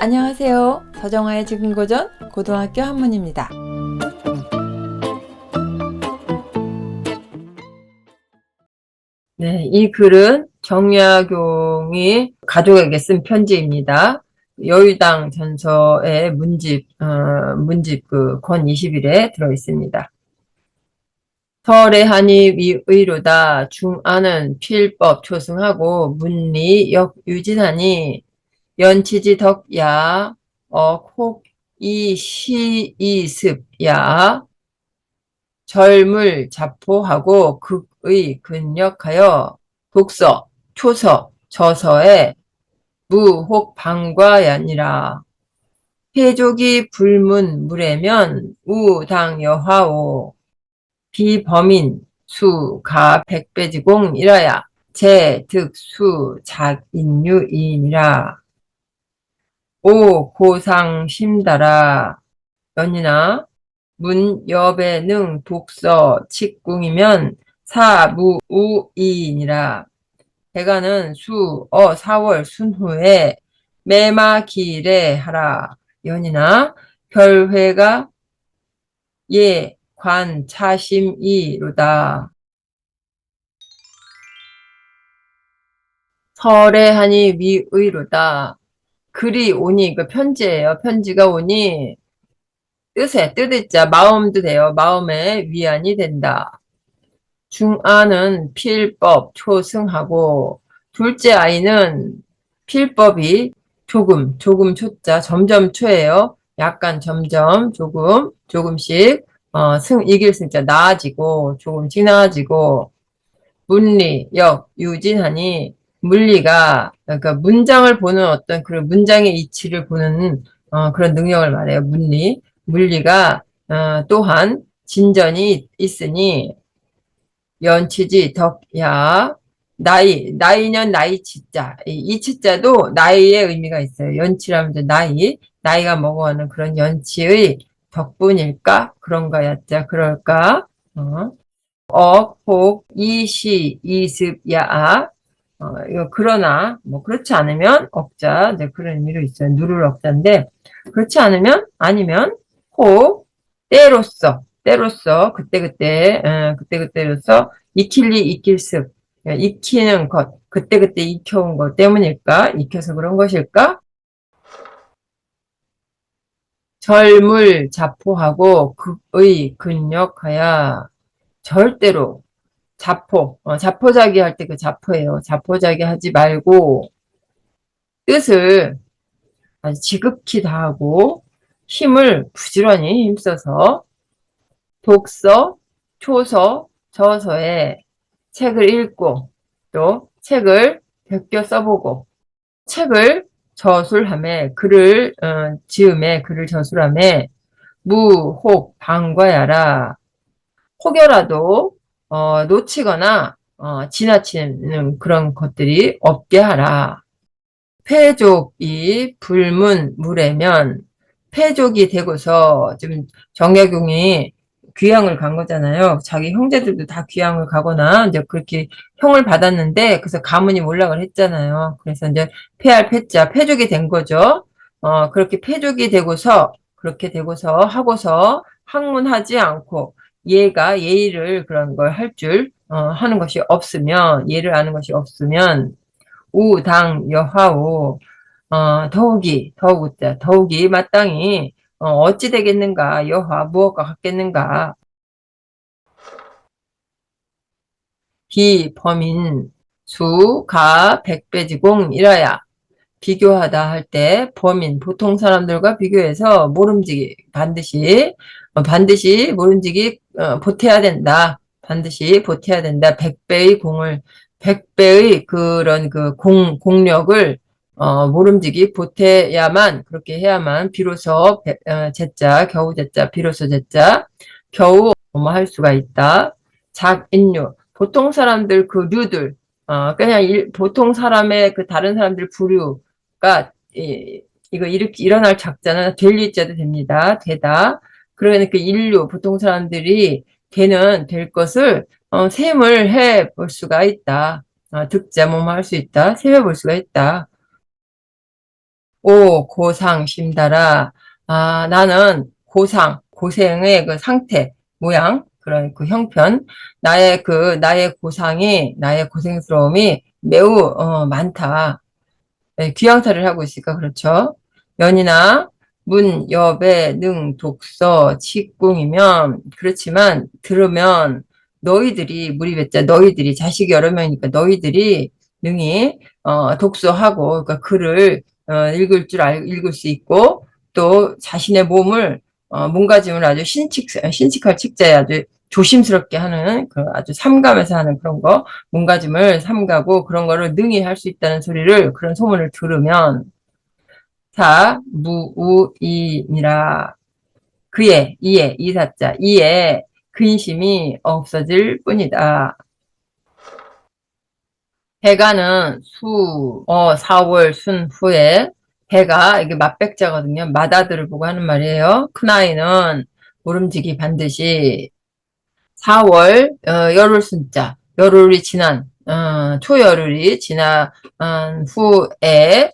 안녕하세요. 서정아의 지금 고전 고등학교 한문입니다. 네, 이 글은 정약용이 가족에게 쓴 편지입니다. 여의당 전서의 문집, 어, 문집 그권 20일에 들어 있습니다. 설애하니 위의로다 중안은 필법 초승하고 문리 역유진하니 연치지 덕야 어콕이 시이습야. 절물 자포하고 극의 근역하여 독서 초서 저서에 무혹 방과야니라. 해족이 불문 물에면 우당 여하오. 비범인 수가 백배지공 이라야 제득수 작인유이니라 오 고상 심다라 연이나 문여배능 독서 칙궁이면 사무우이니라 대가는 수, 어, 4월 순후에 매마기래 하라 연이나 별회가 예, 관, 차심이로다. 설애하니 위의로다. 글이 오니, 그 편지예요. 편지가 오니, 뜻에, 뜻의자, 마음도 돼요. 마음에 위안이 된다. 중아는 필법, 초승하고, 둘째 아이는 필법이 조금, 조금 초자, 점점 초예요. 약간 점점, 조금, 조금씩, 어, 승, 이길 승자, 나아지고, 조금씩 나아지고, 문리, 역, 유진하니, 물리가, 그러니까 문장을 보는 어떤 그런 문장의 이치를 보는, 어, 그런 능력을 말해요. 문리. 물리가, 어, 또한 진전이 있으니, 연치지, 덕야, 나이, 나이년 나이 치자. 이, 이 치자도 나이의 의미가 있어요. 연치라면 이제 나이, 나이가 먹어가는 그런 연치의 덕분일까? 그런 거였자, 그럴까? 어. 억, 혹, 이시, 이습, 야아. 어, 이거, 그러나, 뭐, 그렇지 않으면, 억자, 이제 그런 의미로 있어요. 누를 억자인데, 그렇지 않으면, 아니면, 혹, 때로써, 때로써, 그때그때, 어, 그때그때로서, 익힐리, 익힐습, 예, 익히는 것, 그때그때 익혀온 것 때문일까? 익혀서 그런 것일까? 절물 자포하고 극의 근역하야 절대로 자포, 어, 자포자기 할 때 그 자포예요. 자포자기 하지 말고 뜻을 아주 지극히 다하고 힘을 부지런히 힘써서 독서, 초서, 저서에 책을 읽고 또 책을 베껴 써보고 책을 저술함에 글을 어, 지음에 글을 저술함에 무혹 방과야라 혹여라도 어, 놓치거나 어, 지나치는 그런 것들이 없게 하라. 패족이 불문 물에면 패족이 되고서 지금 정약용이 귀향을 간 거잖아요. 자기 형제들도 다 귀향을 가거나 이제 그렇게 형을 받았는데 그래서 가문이 몰락을 했잖아요. 그래서 이제 폐할 패자 패족이 된 거죠. 어 그렇게 패족이 되고서 그렇게 되고서 하고서 학문하지 않고 얘가 예의를 그런 걸 할 줄 어, 하는 것이 없으면 예를 아는 것이 없으면 우당 여하오 어, 더욱이 더욱자 더욱이 마땅히 어, 어찌 되겠는가 여하 무엇과 같겠는가. 비범인 수가 백배지공 이라야 비교하다 할 때 범인 보통 사람들과 비교해서 모름지기 반드시 어, 반드시 모름지기 어, 보태야 된다. 반드시 보태야 된다. 백배의 공을 백배의 그런 그 공, 공력을 어, 모름지기 보태야만 그렇게 해야만 비로소 배, 어, 제자 겨우 제자 비로소 제자 겨우 뭐할 수가 있다. 작인류 보통 사람들 그 류들 어, 그냥 일, 보통 사람의 그 다른 사람들 부류 가 이, 이거 이렇게 일어날 작자는 될 일자도 됩니다. 되다. 그러니까 그 인류 보통 사람들이 되는 될 것을 어, 셈을 해 볼 수가 있다. 어, 득자 뭐뭐 할 수 있다. 셈해 볼 수가 있다. 오, 고상 심달아. 아, 나는 고상, 고생의 그 상태, 모양, 그런 그 형편, 나의 그, 나의 고상이, 나의 고생스러움이 매우, 어, 많다. 네, 귀양살이를 하고 있으니까 그렇죠. 연이나 문, 여배, 능, 독서, 치궁이면 그렇지만 들으면 너희들이 무리배자 너희들이 자식이 여러 명이니까 너희들이 능히 어, 독서하고 그러니까 글을 어, 읽을 줄 알, 읽을 수 있고 또 자신의 몸을 어, 몸가짐을 아주 신칙 신칙할 칙자에 아주 조심스럽게 하는 그 아주 삼감해서 하는 그런 거 몸가짐을 삼가고 그런 거를 능히 할 수 있다는 소리를 그런 소문을 들으면 사 무우이니라 그의 이에 이사자 이에 근심이 없어질 뿐이다. 해가는 수, 어, 4월 순 후에 해가 이게 맞백자거든요. 마다들을 보고 하는 말이에요. 큰아이는 모름지기 반드시 4월 어, 열흘 순자. 열흘이 지난 어, 초열흘이 지난 후에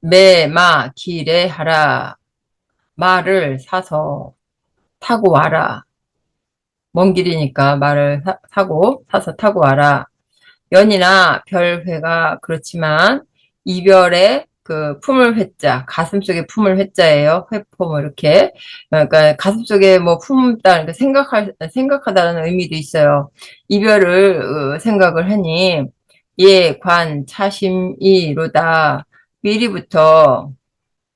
매마 길에 하라. 말을 사서 타고 와라. 먼 길이니까 말을 사, 사고 사서 타고 와라. 연이나 별회가 그렇지만 이별의 그 품을 회자, 가슴 속에 품을 회자예요. 회포 뭐 이렇게. 그러니까 가슴 속에 뭐 품다, 그러니까 생각할, 생각하다는 의미도 있어요. 이별을 어, 생각을 하니 예, 관, 차심이로다. 미리부터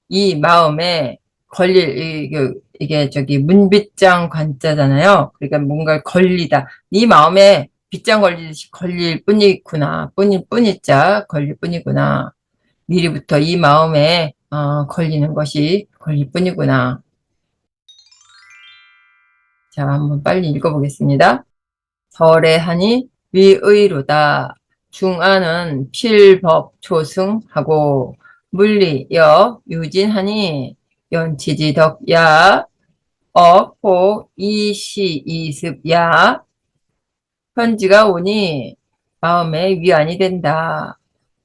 이 마음에 걸릴 이게, 이게 저기 문빗장 관자잖아요. 그러니까 뭔가 걸리다. 네 마음에 빗장 걸리듯이 걸릴 뿐이구나. 뿐일 뿐이자 걸릴 뿐이구나. 미리부터 이 마음에 어, 걸리는 것이 걸릴 뿐이구나. 자, 한번 빨리 읽어보겠습니다. 설애하니 위의로다. 중안은 필법 초승하고 물리여 유진하니 연치지덕야 어포 이시 이습야 편지가 오니 마음에 위안이 된다.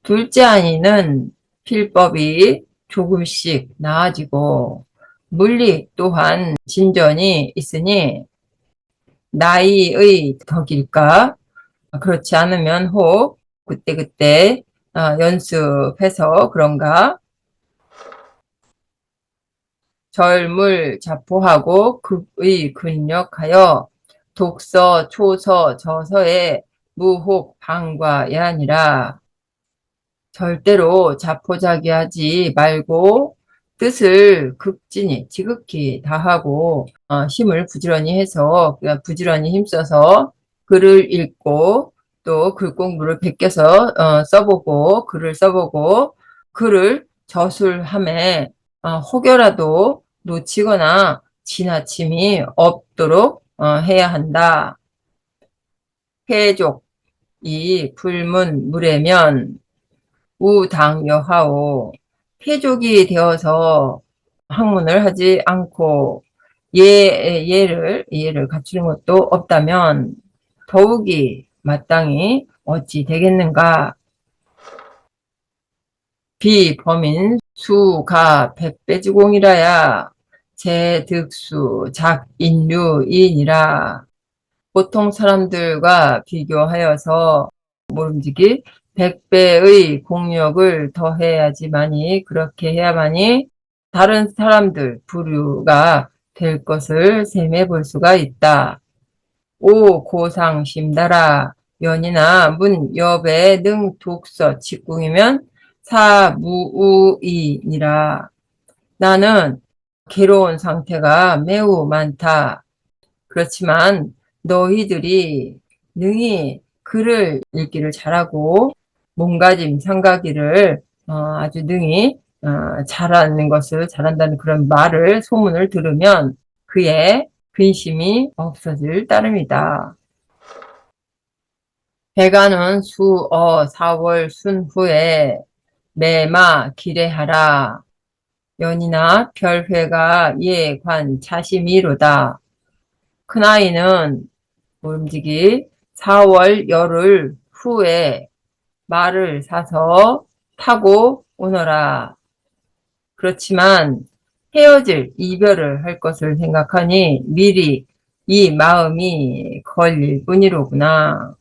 둘째 아니는 필법이 조금씩 나아지고 물리 또한 진전이 있으니 나이의 덕일까? 그렇지 않으면 혹 그때그때 어, 연습해서 그런가? 절물 자포하고 극의 근력하여 독서, 초서, 저서에 무혹, 방과야 아니라 절대로 자포자기하지 말고 뜻을 극진히 지극히 다하고 어, 힘을 부지런히 해서 그냥 부지런히 힘써서 글을 읽고 또 글 공부를 베껴서 어, 써보고 글을 써보고 글을 저술함에 어, 혹여라도 놓치거나 지나침이 없도록 어, 해야 한다. 해족 이 불문 물에면 우당여하오 폐족이 되어서 학문을 하지 않고 예, 예를, 예를 갖추는 것도 없다면 더욱이 마땅히 어찌 되겠는가? 비 범인 수가 백배지공이라야 제득수 작인류인이라 보통 사람들과 비교하여서 모름지기 100배의 공력을 더해야지만이 그렇게 해야만이 다른 사람들 부류가 될 것을 셈해 볼 수가 있다. 오 고상 심다라 연이나 문 여배 능 독서 직궁이면 사무우이니라 나는 괴로운 상태가 매우 많다. 그렇지만 너희들이 능히 글을 읽기를 잘하고 몸가짐, 상가기를 어, 아주 능히 어, 잘하는 것을 잘한다는 그런 말을 소문을 들으면 그의 근심이 없어질 따름이다. 배가는 수어 4월 순 후에 매마 기례하라. 연이나 별회가 예관 자심이로다. 큰아이는 움직이 4월 열흘 후에 말을 사서 타고 오너라. 그렇지만 헤어질, 이별을 할 것을 생각하니 미리 이 마음이 걸릴 뿐이로구나.